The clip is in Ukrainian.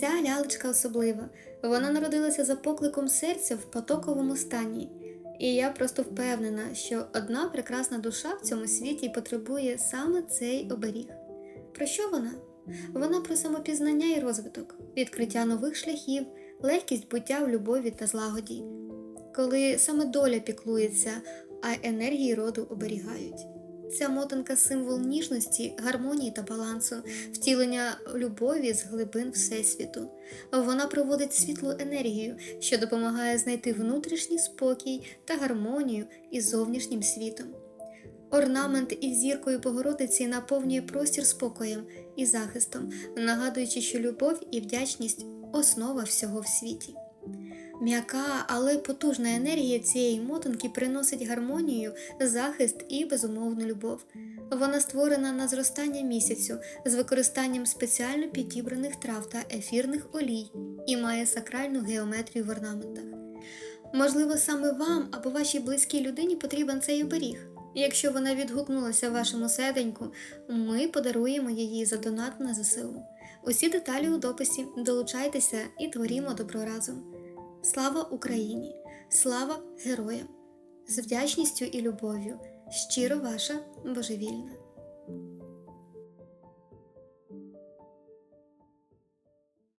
Ця лялечка особлива. Вона народилася за покликом серця в потоковому стані. І я просто впевнена, що одна прекрасна душа в цьому світі потребує саме цей оберіг. Про що вона? Вона про самопізнання і розвиток, відкриття нових шляхів, легкість буття в любові та злагоді. Коли саме доля піклується, а енергії роду оберігають. Ця мотанка символ ніжності, гармонії та балансу, втілення любові з глибин Всесвіту. Вона проводить світлу енергію, що допомагає знайти внутрішній спокій та гармонію із зовнішнім світом. Орнамент із зіркою Богородиці наповнює простір спокоєм і захистом, нагадуючи, що любов і вдячність основа всього в світі. М'яка, але потужна енергія цієї мотанки приносить гармонію, захист і безумовну любов. Вона створена на зростання місяцю з використанням спеціально підібраних трав та ефірних олій і має сакральну геометрію в орнаментах. Можливо, саме вам або вашій близькій людині потрібен цей оберіг. Якщо вона відгукнулася вашому серденьку, ми подаруємо її за донат на ЗСУ. Усі деталі у дописі. Долучайтеся і творімо добро разом. Слава Україні! Слава героям! З вдячністю і любов'ю. Щиро ваша божевільна.